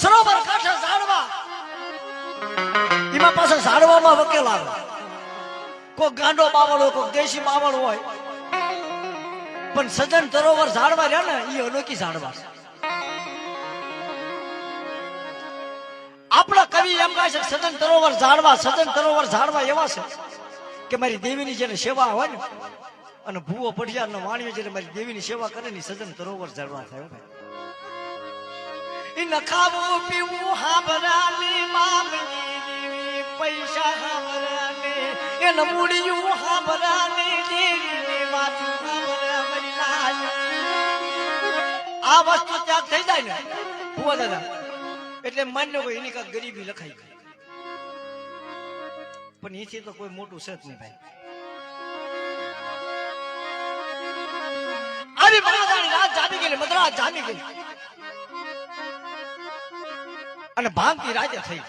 સરોવર કાંઠે ઝાડવા. એમાં પાછા ઝાડવામાં વકેલ આવે. કોઈ ગાંડો બાવળ હોય, કોઈ દેશી બાવળ હોય. પણ સજન સરોવર ઝાડવા રહ્યા ને એ અનોખી ઝાડવા છે. આપણા કવિ એમ કહે છે સજન સરોવર ઝાડવા, સજન સરોવર ઝાડવા એવા છે કે મારી દેવીની જેને સેવા હોય ને, અને ભૂવો પઢિયાર નો વાણિયો જેને મારી દેવીની સેવા કરે ને સજન સરોવર ઝાડવા થાય હો ખાવું પીવું હાંભરાની મામની પૈસા હાંભરાની એને મૂડિયું હાંભરાની દેવીની વાતું હાંભરા આ વસ્તુ ત્યાગ થઈ જાય ને ભુવા દાદા એટલે માન્ય કોઈ એની કાંઈક ગરીબી લખાઈ ગઈ. પણ એથી તો કોઈ મોટું જ નહીં ભાઈ. આવી રાત જામી ગઈ મદ્રાસ જામી ગઈ. અને ભાંગતી રાજા થઈ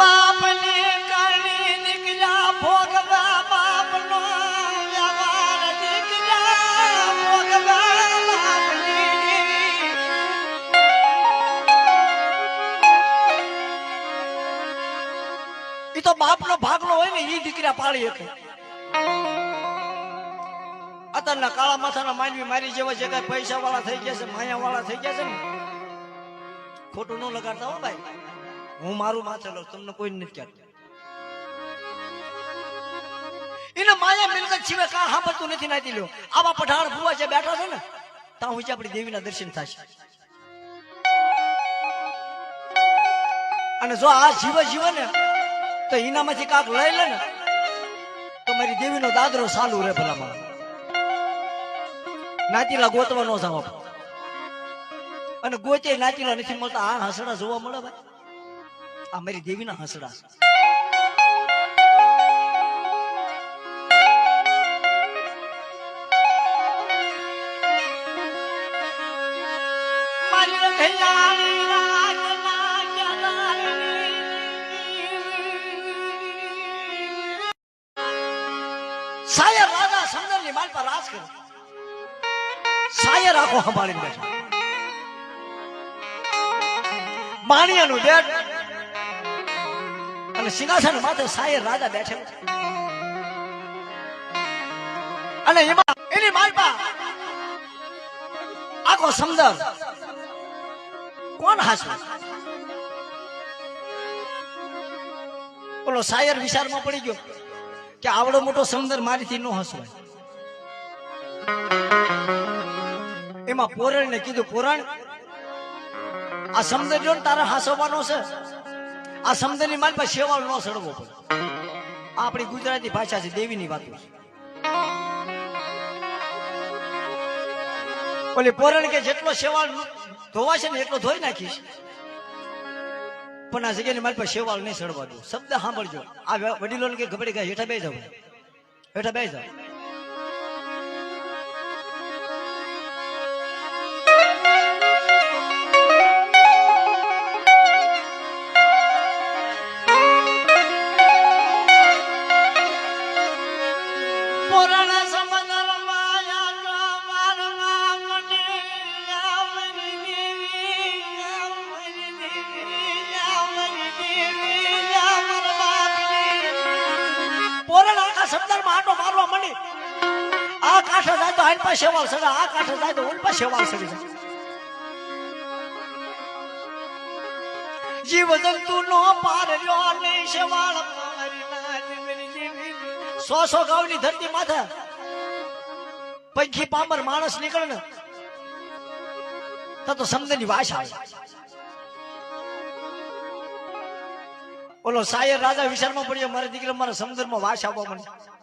બાપને કરણી નીકળ્યા ભોગવા બાપનો વ્યવહાર નીકળ્યા ભોગવા એ તો બાપનો ભાગનો હોય ને એ દીકરા પાળી શકે. અત્યારના કાળા માથાના માનવી મારી જેવા છે કઈ પૈસા વાળા થઈ ગયા છે માયા વાળા થઈ ગયા છે ને, ખોટું ન લગાડતા હો ભાઈ. હું મારું માથે લઉં, તમને કોઈ નથી કહેતું. એને માયા મિલકત સિવાય કાં હાંભળતું નથી, નાતી લ્યો. આવા પઠાણ ભુવા જે બેઠા છે ને, ત્યાં હું આપણી દેવીના દર્શન થશે. અને જો આ જીવ જીવ ને, તો એનામાંથી કાંક લઈ લે ને, તો મારી દેવીનો દાદરો ચાલુ રહે ભલામાં નાતીલા ગોતવા નો જાવ અને ગોતે નાચીલા નથી મળતા. આ હસડા જોવા મળે ભાઈ. આ મારી દેવીના હસડા રાજના રાજા સમંદરની માલ પર રાજ કરે. શાયર આખો સંભાળીને બેઠા. માણિયાનું બેટ અને સિંહાસન માથે શાયર રાજા બેઠેલો. અને એમાં એની માલપા આખો સમદર કોણ હાસવે? ઓલો શાયર વિચારમાં પડી ગયો કે આવડો મોટો સમદર મારીથી ન હસવાય. એમાં પોરણ ને કીધું, પોરણ, આ સમદર જો તારે હાસવાનો છે. આ સમદરની માલ પાસે શેવાળ ન સડવો પડે. આ આપણી ગુજરાતી ભાષા છે દેવીની વાતો છે. ઓલી પોરણ કે જેટલો શેવાળ ધોવાશે ને એટલો ધોઈ નાખીશ. પણ આ જગ્યાની મારી પાસે શેવાળ નહીં સડવા દો. શબ્દ સાંભળજો. આ વડીલો કે ગબડી ગયા, હેઠા બે જાવ હેઠા બે જાવ જાય જીવ જંતુ નો પાર સો સો ગાવની ધરતી માથે પંખી પામર માણસ નીકળે ને સમજની વાસ આવે ઓલો શાયર રાજા વિચારમાં પડ્યો મારા દીકરા મારા સમુદ્રમાં વાસ આવવા મને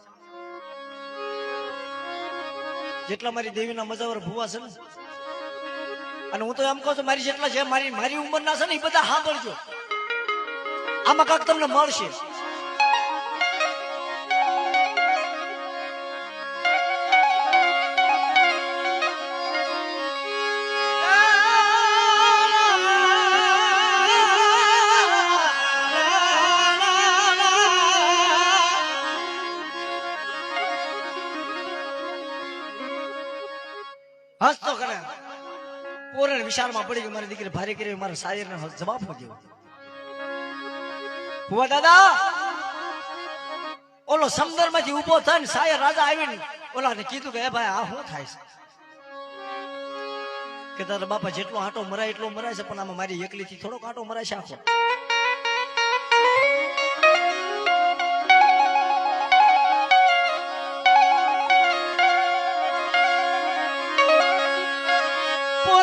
જેટલા મારી દેવીના મજાવર ભૂવા છે અને હું તો એમ કહું છું, મારી જેટલા છે, મારી મારી ઉંમરના છે ને, એ બધા સાંભળજો. આમાં કાંક તમને મળશે. વિશાળમાં પડી ગઈ મારી દીકરી ભારે કરી મારા શાયરને જવાબ મૂક્યો ભુવા દાદા! ઓલો સમદરમાંથી ઊભો થઈને શાયર રાજા આવીને ઓલાને કીધું કે, એ ભાઈ, આ શું થાય છે? કે તારા બાપા જેટલો આટો મરાય એટલો મરાય છે, પણ આમાં મારી એકલીથી થોડોક આટો મરાય છે આખો.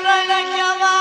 પોરણ કહેવા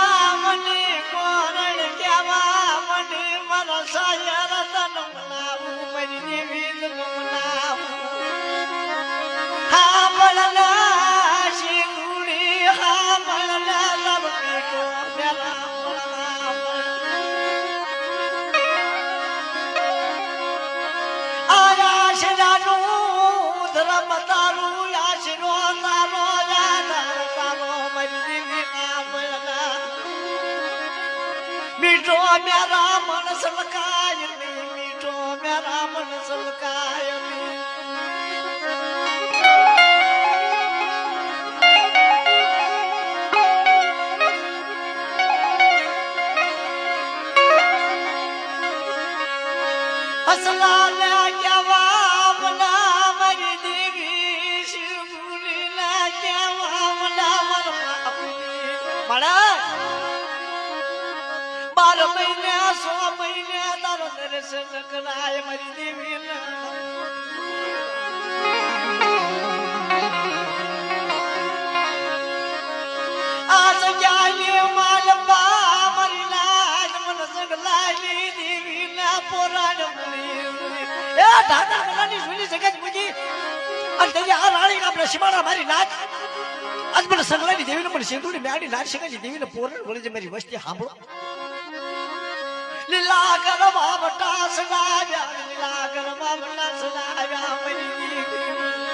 બાર મહિને સો મહિને તારો દર્શન કરાય મારી દેવી આ જગ્યાએ માલપા મારી લાજ, મન સગલાની દેવી ના પોરાણ મુની. એ સુની જગત મુજી અને તેની રાણી આપણે સીમાડા મારી નાચ આજ મને સગલાની દેવીને મને સિંધુની મેડી નાચ છે. દેવીને પોરણ વળી છે મારી વસ્તી સાંભળો. લીલા ગરબા બટા સડાવ્યા લીલા ગરબા બટા સડાવ્યા મારી.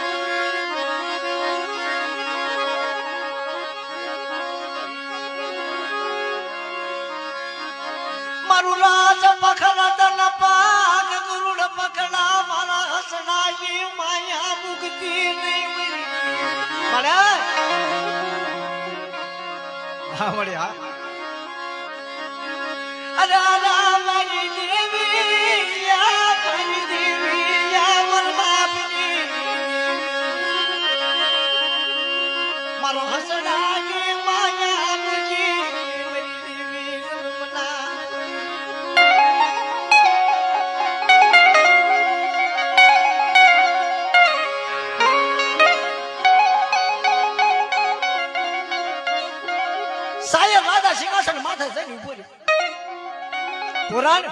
રાજ પખડા તન પાગ ગુરુડ પકડા મારા હસનાજી માયા મુક્તિ નહીં મળે હા મળે હા અરે દેવી ગમના સિંહાસન માથે જઈને ઊભો પુરાણ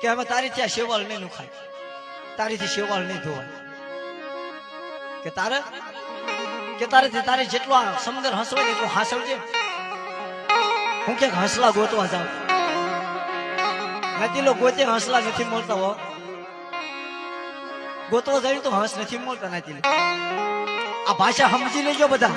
કે હવે તારી ત્યાં શેવાળ નહીં નુખાય તારીથી શેવાળ નહીં ધોવાય કે તારે કે તારેથી તારે જેટલો સમંદર હસવો એટલો હાસવજે. હું ક્યાંક હસલા ગોતવા જાઉં. નથી લો ગોતે હસલા નથી મળતા હો. ગોતવા જાય તો હસ નથી મળતા નથી આ ભાષા સમજી લેજો બધા.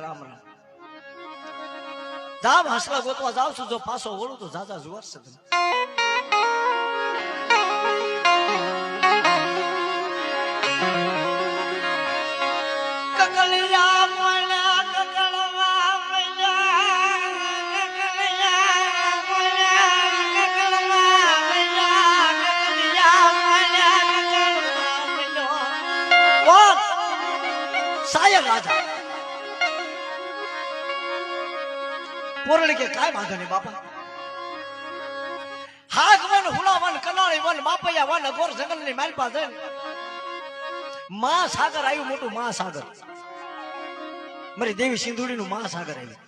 રામ રામ ધામ હસલા ગોતવા જાવ છું જો પાછો વળું તો જાજા જુવાર છે તમે. પોરણી કે કાંઈ વાંધો નહીં બાપા. હાક વન, હુલા વન, કનાળી વન, માપૈયા વન, અઘોર જંગલની મારી પાસે મહાસાગર આવ્યું, મોટું મહાસાગર. મારી દેવી સિંધુડી નું મહાસાગર આવ્યું.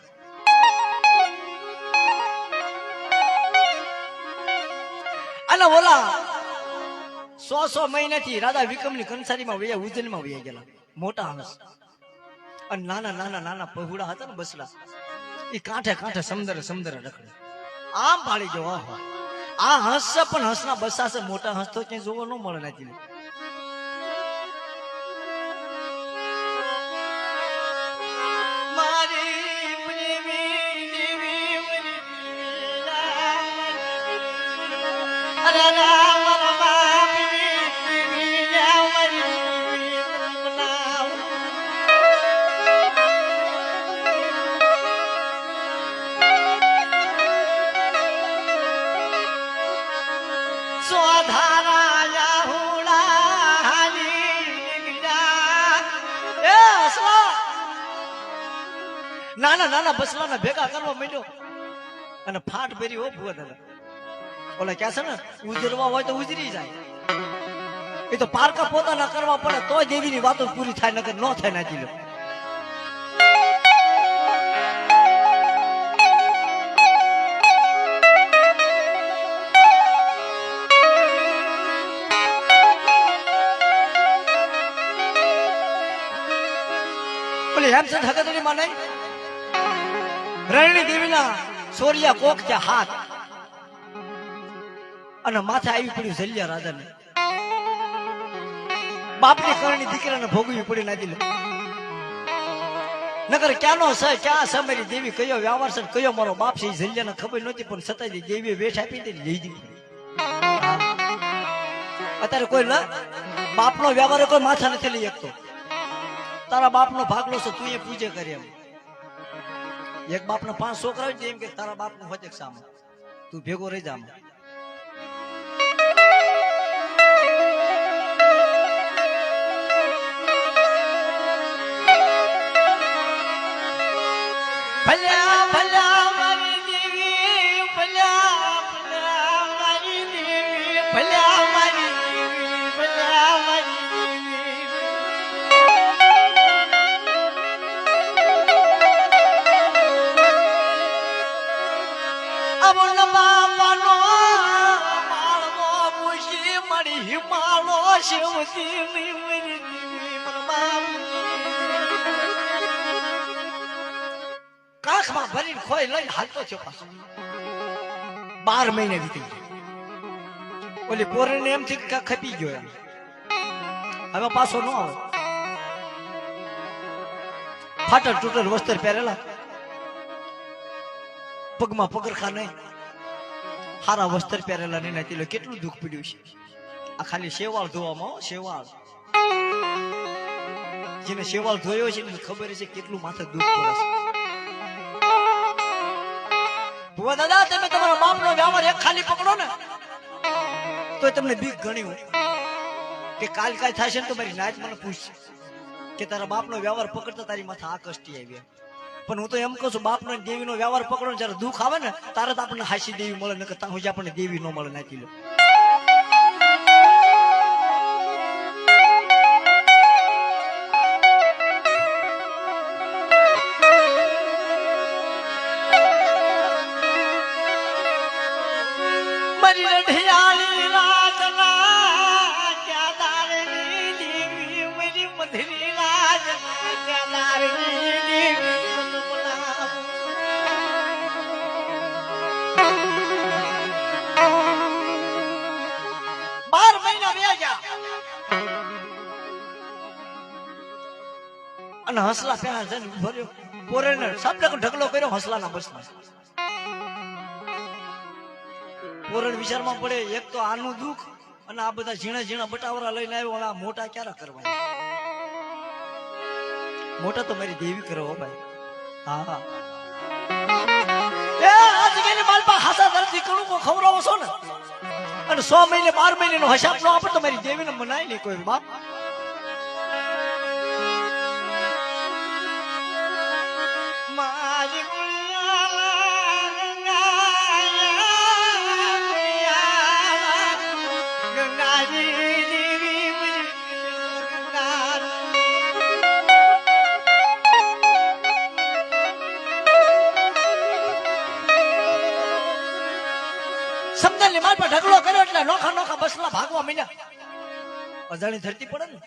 અને ઓલા સો સો મહિનાથી રાધા વિક્રમની કંસારીમાં વૈયા, ઉજ્જૈનમાં વૈયા ગયેલા. મોટા હંસ. અને નાના નાના નાના પહુડા હતા ને બસડા. એ કાંઠે કાંઠે સમંદર સમંદર રખડે. આમ પાડી જો આ હંસ પણ હંસના બસા છે. મોટા હંસ તો ક્યાંય જોવા ન મળે નથી પ્રેમી નાના નાના બસલાના ભેગા કરવા માંડ્યો. અને ફાટ પહેરી હો ભુવા દાદા ઓલા ક્યાં છે ને, ઉજરવા હોય તો ઉજરી જાય. એ તો પારકા પોતાના કરવા પડે, તો દેવીની વાતો પૂરી થાય, નકર ન થાય નાખી લો. એમ છે હગતની માં નહીં? રણની દેવીના સોરિયા કોક છે હાથ. અને માથે આવી પડ્યું જલ્યા રાજાને. બાપની કરણી દીકરાને ભોગવી પડી નાખી લે. નગર ક્યાંનો છે, ક્યાં છે મારી દેવી? કયો વ્યવહાર છે કયો મારો બાપ છે એ જલ્યાને ખબર નહોતી, પણ છતાંય દેવીએ વેઠ આપી ને લઈ દીધી અત્યારે કોઈ ના, બાપનો વ્યવહાર કોઈ માથા નથી લઈ શકતો. તારા બાપનો ભાગલો છે, તું એ પૂજે કરી એમ. એક બાપના પાંચ છોકરા હોય ને એમ કે, તારા બાપનું હોય સામે. તું ભેગો રહી જા કાખમાં ભરીને ખોઈ લઈને હાલતો છો પાછો. બાર મહિને વીતી ઓલી પોરીને એમ થી ખપી ગયો હવે પાછો ન આવે. ફાટલ તૂટલ વસ્ત્ર પહેરેલા. પગમાં પગરખા નહીં. હારા વસ્ત્ર પહેરેલા નહીં નથી કેટલું દુઃખ પડ્યું છે. આ ખાલી શેવાળ ધોવામાં શેવાળ. જેને શેવાળ ધોયો છે એને ખબર છે કેટલું માથે દુઃખ પડે છે. ભુવા દાદા, તમે તમારા બાપનો વ્યવહાર એક ખાલી પકડો ને તો તમને બીક ઘણી હોય કે કાલ કાલ થશે ને તો મારી નાચ મને પૂછશે કે તારા બાપનો વ્યવહાર પકડતા તારી માથે આ કષ્ટી આવી. પણ હું તો એમ કહું છું, બાપનો ને દેવીનો વ્યવહાર પકડો ને, જ્યારે દુઃખ આવે ને તારે તો આપણને હાસી દેવી મળે, નકર ત્યાં આપણને દેવી ન મળે, નાખી લો અને હસલા પેલા જઈને ભર્યો સાપડે ઢગલો કર્યો, હસલાના બસમાં. પોરણ વિચારમાં પડે, એક તો આનું દુઃખ અને આ બધા ઝીણા ઝીણા બટાવરા લઈને આવ્યો આ મોટા ક્યારે કરવા મોટા તો મારી દેવી કરો ભાઈ. હા. એ આ જગ્યાની માલપા હાસા દર્દી કણું કો ખવડાવો છો ને? અને સો મહિને, બાર મહિને નો હિસાબ નો આપે તો મારી દેવીને મનાય નહીં કોઈ બાપ. સમજણની માર પર ઢગલો કર્યો એટલે નોખા નોખા બસલા ભાગવા માંડ્યા. અજાણી ધરતી પડે ને.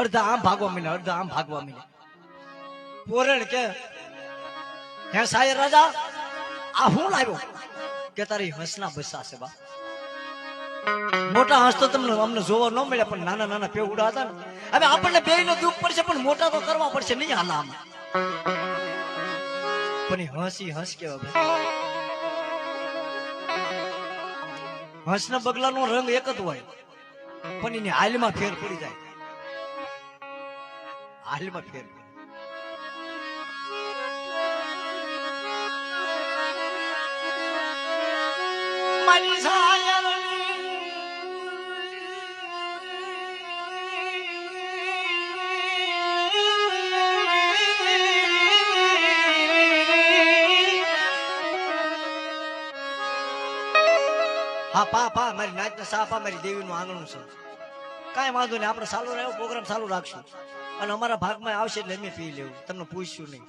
અડધા આમ ભાગવા મીને અડધા આમ ભાગવા મીને પોરણ કે, હે સાહેબ રાજા, આ હું લાવ્યો? કે, તારી હસના બસા છે, બા. મોટા હંસ તો તમને અમને જોવા ન મળ્યા, પણ નાના નાના પેવડા હતા ને. હવે આપણને બે નો દુઃખ પડશે, પણ મોટા તો કરવા પડશે, નહીં હાલા આમ. પણ હસ ઈ કેવા ભાઈ હંસના બગલાનો રંગ એક જ હોય, પણ એની હાલમાં ફેર પડી જાય હાલમાં ફેર. મારી હા, પા પા, મારી નાચને સા, પા, મારી દેવીનું આંગણું છે. કાંઈ વાંધો નહીં, આપણે ચાલુ રહ્યો, પ્રોગ્રામ ચાલુ રાખશું. અને અમારા ભાગમાં આવશે એટલે અમે પી લેવું. તમને પૂછ્યું નહીં.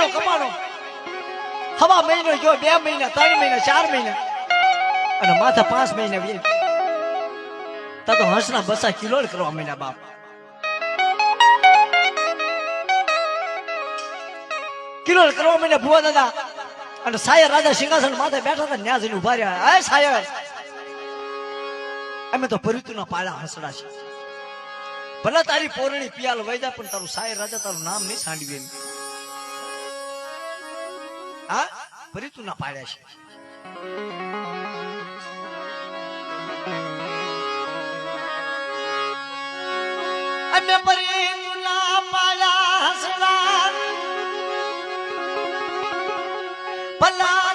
મહિનો કમાણો. હવા મહિનો જો બે મહિના, ત્રણ મહિના, ચાર મહિના. અને માથા પાંચ મહિના વે તા તો હંસના બસા કિલો કરવા મહિના બાપ. કિલો કરવા મહિના ભુવા દાદા. અને સાયર રાજા સિંહાસન માથે બેઠા હતા, ન્યા જઈને ઊભા રહ્યા. હે સાયર. અમે તો પરિતુના પાળા હસડા છે ભલે તારી પોરણી પિયાલ વૈદા, પણ તારું સાયર રાજા તારું નામ નહીં સાંડવી એમ. હા ના પાડ્યા છે. અમે પરિતુના પાડ્યા હસડા ભલા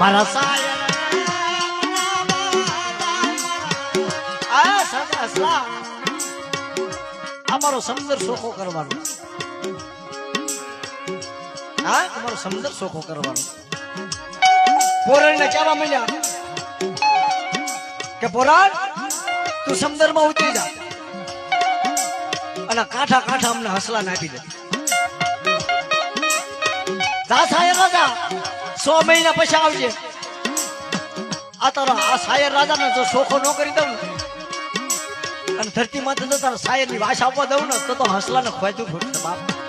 મારા અમારો સમંદર સોખો કરવાનો હા તમારો સમંદર સોખો કરવાનો પોરણ ને કહેવા મળ્યા કે પોરાણ તું સમંદરમાં ઉતરી જા અને કાંઠા કાંઠા અમને હસલા નાખી દે દાસા એ રાજા સો મહિના પછી આવજે. આ તારો આ સાયર રાજાને જો શોખો ન કરી દઉં અને ધરતી માથે જો તારા સાયરની વાસ આપવા દઉં ને, તો હસલા ને ખોયતું ફૂટશે બાપ.